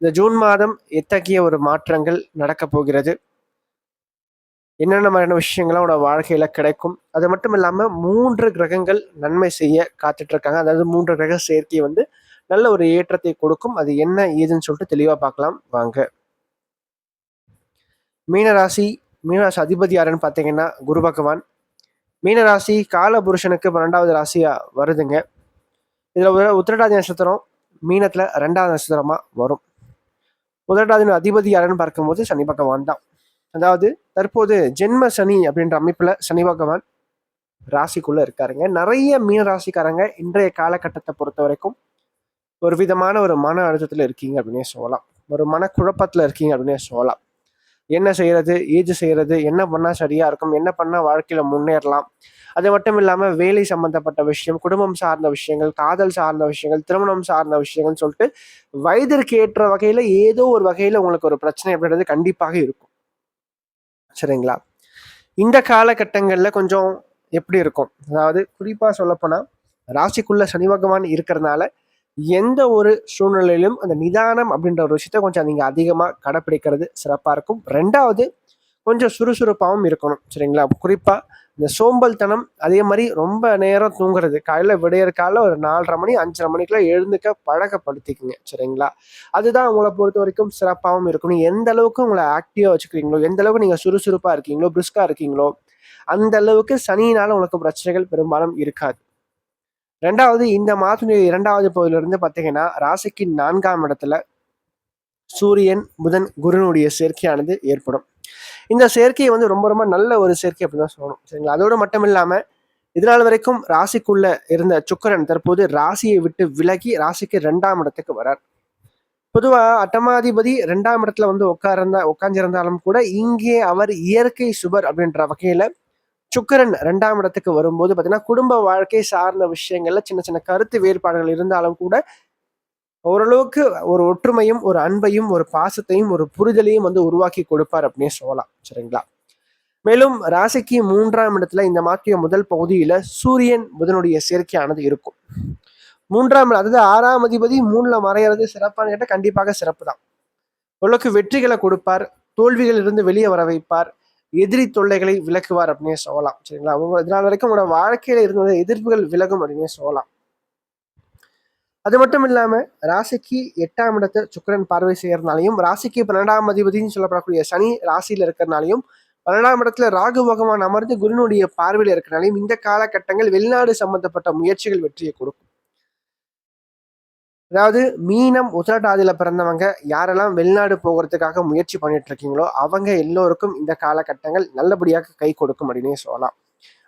இந்த ஜூன் மாதம் எத்தகைய ஒரு மாற்றங்கள் நடக்கப் போகிறது? என்னென்ன மாதிரியான விஷயங்கள்லாம் உன்னோட வாழ்க்கையில் கிடைக்கும்? அது மட்டும் இல்லாமல் மூன்று கிரகங்கள் நன்மை செய்ய காத்துட்ருக்காங்க. அதாவது மூன்று கிரக சேர்க்கை வந்து நல்ல ஒரு ஏற்றத்தை கொடுக்கும். அது என்ன ஏதுன்னு சொல்லிட்டு தெளிவாக பார்க்கலாம். வாங்க. மீனராசி மீனராசி அதிபதி யாருன்னு பார்த்தீங்கன்னா குரு பகவான். மீனராசி கால புருஷனுக்கு பன்னெண்டாவது ராசியாக வருதுங்க. இதில் ஒரு உத்திரட்டாதி நட்சத்திரம் மீனத்தில் ரெண்டாவது நட்சத்திரமாக வரும். உதட்டாதின் அதிபதி யாருன்னு பார்க்கும்போது சனி பகவான் தான். அதாவது தற்போது ஜென்ம சனி அப்படின்ற அமைப்புல சனி பகவான் ராசிக்குள்ள இருக்காருங்க. நிறைய மீன ராசிக்காரங்க இன்றைய காலகட்டத்தை பொறுத்த வரைக்கும் ஒரு விதமான ஒரு மன அழுத்தத்துல இருக்கீங்க அப்படின்னே சொல்லலாம். ஒரு மனக்குழப்பத்துல இருக்கீங்க அப்படின்னே சொல்லலாம். என்ன செய்யறது ஏது செய்யறது என்ன பண்ணா சரியா இருக்கும் என்ன பண்ணா வாழ்க்கையில முன்னேறலாம். அது மட்டும் இல்லாம வேலை சம்பந்தப்பட்ட விஷயம் குடும்பம் சார்ந்த விஷயங்கள் காதல் சார்ந்த விஷயங்கள் திருமணம் சார்ந்த விஷயங்கள்னு சொல்லிட்டு வயதிற்கு ஏற்ற வகையில ஏதோ ஒரு வகையில உங்களுக்கு ஒரு பிரச்சனை அப்படின்றது கண்டிப்பாக இருக்கும். சரிங்களா? இந்த காலகட்டங்கள்ல கொஞ்சம் எப்படி இருக்கும்? அதாவது குறிப்பா சொல்லப்போனா ராசிக்குள்ள சனி பகவான் இருக்கிறதுனால எந்த ஒரு சூழ்நிலையிலும் அந்த நிதானம் அப்படின்ற ஒரு விஷயத்த கொஞ்சம் நீங்கள் அதிகமாக கடைப்பிடிக்கிறது சிறப்பாக இருக்கும். ரெண்டாவது கொஞ்சம் சுறுசுறுப்பாகவும் இருக்கணும் சரிங்களா? குறிப்பாக இந்த சோம்பல்தனம் அதே மாதிரி ரொம்ப நேரம் தூங்குறது காலையில் விடையிற காலைல ஒரு நாலரை மணி அஞ்சரை மணிக்குள்ள எழுந்துக்க பழக்கப்படுத்திக்குங்க சரிங்களா? அதுதான் உங்களை பொறுத்த வரைக்கும் சிறப்பாகவும் இருக்கணும். எந்த அளவுக்கு உங்களை ஆக்டிவாக வச்சுக்கிறீங்களோ எந்த அளவுக்கு நீங்கள் சுறுசுறுப்பாக இருக்கீங்களோ பிரிஸ்காக இருக்கீங்களோ அந்த அளவுக்கு சனியினால உங்களுக்கு பிரச்சனைகள் பெரும்பாலும் இருக்காது. ரெண்டாவது இந்த மாதத்துடைய இரண்டாவது பகுதியிலிருந்து பார்த்தீங்கன்னா ராசிக்கு நான்காம் இடத்துல சூரியன் புதன் குருனுடைய சேர்க்கையானது ஏற்படும். இந்த சேர்க்கை வந்து ரொம்ப ரொம்ப நல்ல ஒரு சேர்க்கை அப்படின்னு தான் சொல்லணும். சரிங்களா? அதோடு மட்டும் இல்லாமல் இதனால் வரைக்கும் ராசிக்குள்ள இருந்த சுக்கரன் தற்போது ராசியை விட்டு விலகி ராசிக்கு ரெண்டாம் இடத்துக்கு வரார். பொதுவாக அட்டமாதிபதி ரெண்டாம் இடத்துல வந்து உட்கார்ந்தா உட்கார்ந்திருந்தாலும் கூட இங்கே அவர் இயற்கை சுபர் அப்படின்ற வகையில சுக்கரன் ரெண்டாம் இடத்துக்கு வரும்போது பார்த்தீங்கன்னா குடும்ப வாழ்க்கை சார்ந்த விஷயங்கள்ல சின்ன சின்ன கருத்து வேறுபாடுகள் இருந்தாலும் கூட ஓரளவுக்கு ஒரு ஒற்றுமையும் ஒரு அன்பையும் ஒரு பாசத்தையும் ஒரு புரிதலையும் வந்து உருவாக்கி கொடுப்பார் அப்படின்னு சொல்லலாம். சரிங்களா? மேலும் ராசிக்கு மூன்றாம் இடத்துல இந்த மாற்றிய முதல் பகுதியில சூரியன் புதனுடைய சேர்க்கையானது இருக்கும். மூன்றாம் அதாவது ஆறாம் அதிபதி மூணுல மறையிறது சிறப்பான கேட்டால் கண்டிப்பாக சிறப்பு தான் ஓரளவுக்கு வெற்றிகளை கொடுப்பார் தோல்விகள் இருந்து வெளியே வர வைப்பார். எதிரி தொல்லைகளை விலக்குவார் அப்படின்னே சொல்லலாம். சரிங்களா? அவங்க இதனால் வரைக்கும் உங்களோட வாழ்க்கையில இருந்த எதிர்ப்புகள் விலகும் அப்படின்னே சொல்லலாம். அது மட்டும் இல்லாம ராசிக்கு எட்டாம் இடத்தை சுக்கரன் பார்வை செய்யறதுனாலையும் ராசிக்கு பன்னெண்டாம் அதிபதினு சொல்லப்படக்கூடிய சனி ராசியில இருக்கிறனாலையும் பன்னெண்டாம் இடத்துல ராகு பகவான் அமர்ந்து குருனுடைய பார்வையில் இருக்கிறனாலையும் இந்த காலகட்டங்கள் வெளிநாடு சம்பந்தப்பட்ட முயற்சிகள் வெற்றியை கொடுக்கும். அதாவது மீனம் உத்திரட்டாதியில பிறந்தவங்க யாரெல்லாம் வெளிநாடு போகிறதுக்காக முயற்சி பண்ணிட்டு இருக்கீங்களோ அவங்க எல்லோருக்கும் இந்த காலகட்டங்கள் நல்லபடியாக கை கொடுக்கும் அப்படின்னே சொல்லலாம்.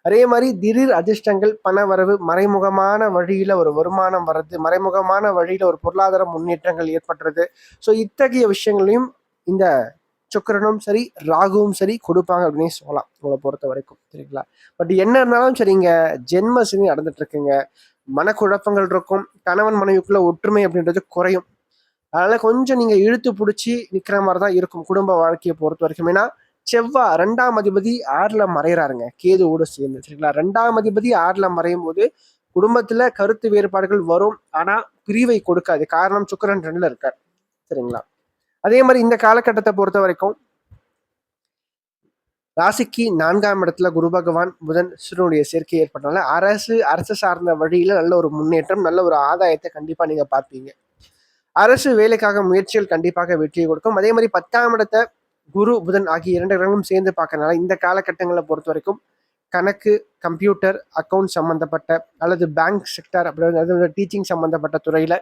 அதே மாதிரி திடீர் அதிர்ஷ்டங்கள் பண வரவு மறைமுகமான வழியில ஒரு வருமானம் வர்றது மறைமுகமான வழியில ஒரு பொருளாதார முன்னேற்றங்கள் ஏற்படுறது. ஸோ இத்தகைய விஷயங்களையும் இந்த சுக்கரனும் சரி ராகுவும் சரி கொடுப்பாங்க அப்படின்னு சொல்லலாம். உங்களை பொறுத்த வரைக்கும் சரிங்களா? பட் என்ன இருந்தாலும் சரிங்க ஜென்மசினி நடந்துட்டு இருக்குங்க மனக்குழப்பங்கள் இருக்கும் கணவன் மனைவிக்குள்ள ஒற்றுமை அப்படின்றது குறையும். அதனால கொஞ்சம் நீங்க இழுத்து பிடிச்சி நிக்கிற மாதிரி தான் இருக்கும் குடும்ப வாழ்க்கையை பொறுத்த வரைக்கும். ஏன்னா செவ்வாய் ரெண்டாம் அதிபதி ஆறுல கேது கேதுவோடு சேர்ந்து சரிங்களா? ரெண்டாம் அதிபதி ஆறுல மறையும் போது குடும்பத்துல கருத்து வேறுபாடுகள் வரும். ஆனா பிரிவை கொடுக்காது. காரணம் சுக்கரன் ரெண்டுல இருக்கார். சரிங்களா? அதே மாதிரி இந்த காலகட்டத்தை பொறுத்த வரைக்கும் ராசிக்கு நான்காம் இடத்துல குரு பகவான் புதன் சூரியனுடைய சேர்க்கை ஏற்பட்டனால அரசு அரசு சார்ந்த வழியில நல்ல ஒரு முன்னேற்றம் நல்ல ஒரு ஆதாயத்தை கண்டிப்பா நீங்க பார்ப்பீங்க. அரசு வேலைக்காக முயற்சிகள் கண்டிப்பாக வெற்றியை கொடுக்கும். அதே மாதிரி பத்தாம் இடத்தை குரு புதன் ஆகிய இரண்டு கிரகங்களும் சேர்ந்து பார்க்கறனால இந்த காலகட்டங்களை பொறுத்த வரைக்கும் கணக்கு கம்ப்யூட்டர் அக்கௌண்ட் சம்மந்தப்பட்ட அல்லது பேங்க் செக்டர் அப்படி டீச்சிங் சம்மந்தப்பட்ட துறையில்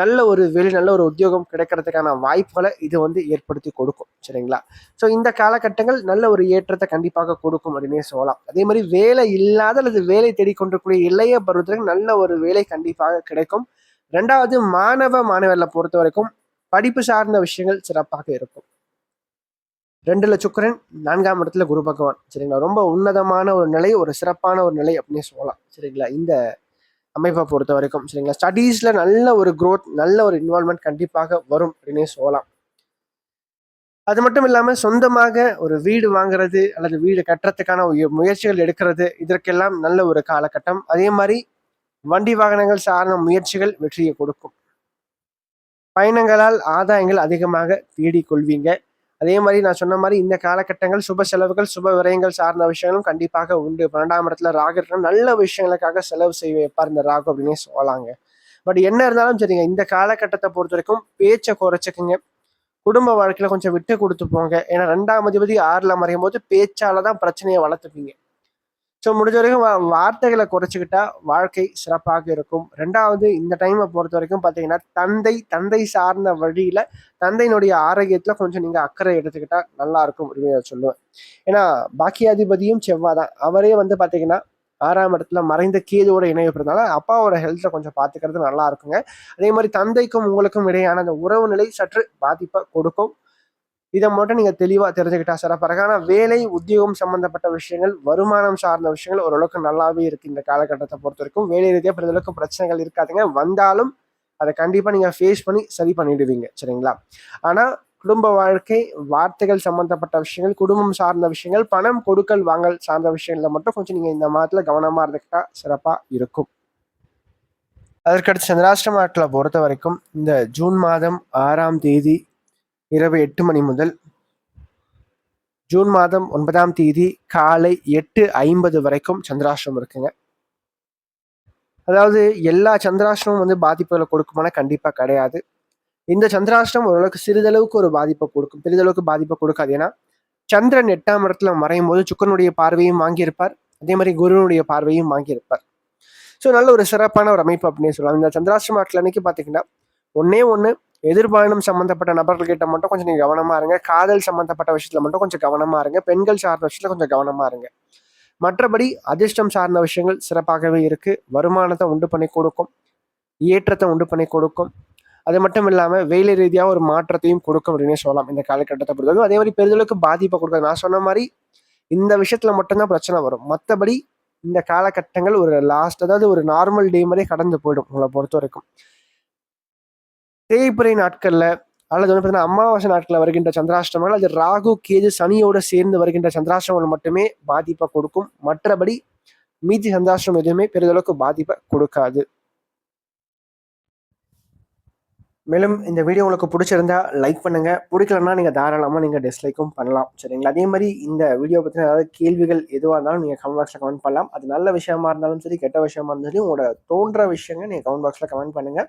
நல்ல ஒரு வேலை நல்ல ஒரு உத்தியோகம் கிடைக்கிறதுக்கான வாய்ப்புகளை இது வந்து ஏற்படுத்தி கொடுக்கும் சரிங்களா? ஸோ இந்த காலகட்டங்கள் நல்ல ஒரு ஏற்றத்தை கண்டிப்பாக கொடுக்கும் அப்படின்னே சொல்லலாம். அதே மாதிரி வேலை இல்லாத அல்லது வேலை தேடிக்கொண்டிருக்கூடிய இளைய பருவத்திற்கு நல்ல ஒரு வேலை கண்டிப்பாக கிடைக்கும். ரெண்டாவது மாணவ மாணவர்களை பொறுத்த வரைக்கும் படிப்பு சார்ந்த விஷயங்கள் சிறப்பாக இருக்கும். ரெண்டுல சுக்கரன் நான்காம் இடத்துல குரு பகவான் சரிங்களா? ரொம்ப உன்னதமான ஒரு நிலை ஒரு சிறப்பான ஒரு நிலை அப்படின்னு சொல்லலாம் சரிங்களா? இந்த அமைப்பை பொறுத்த வரைக்கும் சரிங்களா? ஸ்டடீஸில் நல்ல ஒரு க்ரோத் நல்ல ஒரு இன்வால்மெண்ட் கண்டிப்பாக வரும் அப்படின்னே சொல்லலாம். அது மட்டும் இல்லாமல் சொந்தமாக ஒரு வீடு வாங்குறது அல்லது வீடு கட்டுறதுக்கான முயற்சிகள் எடுக்கிறது இதற்கெல்லாம் நல்ல ஒரு காலகட்டம். அதே மாதிரி வண்டி வாகனங்கள் சார்ந்த முயற்சிகள் வெற்றியை கொடுக்கும். பயணங்களால் ஆதாயங்கள் அதிகமாக தேடிக்கொள்வீங்க. அதே மாதிரி நான் சொன்ன மாதிரி இந்த காலகட்டங்கள் சுப செலவுகள் சுப விரயங்கள் சார்ந்த விஷயங்களும் கண்டிப்பாக உண்டு. பன்னெண்டாம் இடத்துல ராகு இருக்கணும் நல்ல விஷயங்களுக்காக செலவு செய்ய வைப்பார் இந்த ராகு அப்படின்னே சொல்லலாங்க. பட் என்ன இருந்தாலும் சரிங்க இந்த காலகட்டத்தை பொறுத்த வரைக்கும் பேச்சை குறைச்சிக்குங்க. குடும்ப வாழ்க்கையில கொஞ்சம் விட்டு கொடுத்து போங்க. ஏன்னா ரெண்டாம் அதிபதி ஆறுல மறையும் போது பேச்சால தான் பிரச்சனையை வளர்த்துப்பீங்க. ஸோ முடிஞ்ச வரைக்கும் வார்த்தைகளை குறைச்சிக்கிட்டா வாழ்க்கை சிறப்பாக இருக்கும். ரெண்டாவது இந்த டைமை பொறுத்த வரைக்கும் பார்த்தீங்கன்னா தந்தை தந்தை சார்ந்த வழியில் தந்தையினுடைய ஆரோக்கியத்தில் கொஞ்சம் நீங்கள் அக்கறை எடுத்துக்கிட்டா நல்லாயிருக்கும் அப்படின்னு சொல்லுவேன். ஏன்னா பாக்கியாதிபதியும் செவ்வாய் தான் அவரே வந்து பார்த்தீங்கன்னா ஆறாம் இடத்துல மறைந்த கேதுவோட இணையப்படுறதுனால அப்பாவோட ஹெல்த்தை கொஞ்சம் பார்த்துக்கிறது நல்லா இருக்குங்க. அதே மாதிரி தந்தைக்கும் உங்களுக்கும் இடையான அந்த உறவு நிலை சற்று பாதிப்பை கொடுக்கும். இதை மட்டும் நீங்கள் தெளிவாக தெரிஞ்சுக்கிட்டா சிறப்பாக ஆனால் வேலை உத்தியோகம் சம்மந்தப்பட்ட விஷயங்கள் வருமானம் சார்ந்த விஷயங்கள் ஓரளவுக்கு நல்லாவே இருக்குது இந்த காலகட்டத்தை பொறுத்த வரைக்கும். வேலை ரீதியாக பெரிதளவுக்கு பிரச்சனைகள் இருக்காதுங்க. வந்தாலும் அதை கண்டிப்பாக நீங்கள் ஃபேஸ் பண்ணி சரி பண்ணிடுவீங்க. சரிங்களா? ஆனால் குடும்ப வாழ்க்கை வார்த்தைகள் சம்மந்தப்பட்ட விஷயங்கள் குடும்பம் சார்ந்த விஷயங்கள் பணம் கொடுக்கல் வாங்கல் சார்ந்த விஷயங்கள்ல மட்டும் கொஞ்சம் நீங்கள் இந்த மாதத்தில் கவனமாக இருந்துக்கிட்டா சிறப்பாக இருக்கும். அதற்கடுத்து சந்திராஷ்டம பொறுத்த வரைக்கும் இந்த ஜூன் மாதம் ஆறாம் தேதி இரவு எட்டு மணி முதல் ஜூன் மாதம் ஒன்பதாம் தேதி காலை எட்டு ஐம்பது வரைக்கும் சந்திராஷ்டிரம் இருக்குங்க. அதாவது எல்லா சந்திராஷ்டிரமும் வந்து பாதிப்புகளை கொடுக்குமானா கண்டிப்பாக கிடையாது. இந்த சந்திராஷ்டிரம் ஓரளவுக்கு சிறிதளவுக்கு ஒரு பாதிப்பை கொடுக்கும். பெரிதளவுக்கு பாதிப்பை கொடுக்காது. ஏன்னா சந்திரன் எட்டாம் இடத்துல மறையும் போது சுக்கனுடைய பார்வையும் வாங்கியிருப்பார். அதே மாதிரி குருவனுடைய பார்வையும் வாங்கியிருப்பார். ஸோ நல்ல ஒரு சிறப்பான ஒரு அமைப்பு அப்படின்னு சொல்லலாம். இந்த சந்திராஷ்டிரம அன்னைக்கு பார்த்தீங்கன்னா ஒன்னே ஒன்று எதிர்பாயணம் சம்மந்தப்பட்ட நபர்கள்கிட்ட மட்டும் கொஞ்சம் நீங்கள் கவனமாக இருங்க. காதல் சம்மந்தப்பட்ட விஷயத்தில் மட்டும் கொஞ்சம் கவனமாக இருங்க. பெண்கள் சார்ந்த விஷயத்தில் கொஞ்சம் கவனமாக இருங்க. மற்றபடி அதிர்ஷ்டம் சார்ந்த விஷயங்கள் சிறப்பாகவே இருக்குது வருமானத்தை உண்டு பண்ணி கொடுக்கும். ஏற்றத்தை உண்டு பண்ணி கொடுக்கும். அது மட்டும் இல்லாமல் வேலை ரீதியாக ஒரு மாற்றத்தையும் கொடுக்கும் அப்படின்னு சொல்லலாம். இந்த காலகட்டத்தை பொறுத்தவரைக்கும் அதே மாதிரி பெரிதளவுக்கு பாதிப்பை கொடுக்காது நான் சொன்ன மாதிரி இந்த விஷயத்தில் மட்டும்தான் பிரச்சனை வரும். மற்றபடி இந்த காலகட்டங்கள் ஒரு லாஸ்ட் அதாவது ஒரு நார்மல் டே மாதிரி கடந்து போயிடும் உங்களை பொறுத்த வரைக்கும் தேய்பிறை நாட்களில் அல்லது வந்து பார்த்தீங்கன்னா அமாவாசை நாட்களில் வருகின்ற சந்திராஷ்டமங்கள் அது ராகு கேது சனியோட சேர்ந்து வருகின்ற சந்திராஷ்டமங்கள் மட்டுமே பாதிப்பை கொடுக்கும். மற்றபடி மீதி சந்திராஷ்டிரம் எதுவுமே பெரிதளவுக்கு பாதிப்பை கொடுக்காது. மேலும் இந்த வீடியோ உங்களுக்கு பிடிச்சிருந்தா லைக் பண்ணுங்க. பிடிக்கலன்னா நீங்கள் தாராளமாக நீங்கள் டிஸ்லைக்கும் பண்ணலாம். சரிங்களா? அதே மாதிரி இந்த வீடியோ பற்றின ஏதாவது கேள்விகள் எதுவாக இருந்தாலும் நீங்கள் கமெண்ட் பாக்ஸில் கமெண்ட் பண்ணலாம். அது நல்ல விஷயமா இருந்தாலும் சரி கெட்ட விஷயமா இருந்தாலும் சரி உங்களோட தோன்ற விஷயங்கள் நீங்கள் கமெண்ட் பாக்ஸில் கமெண்ட் பண்ணுங்கள்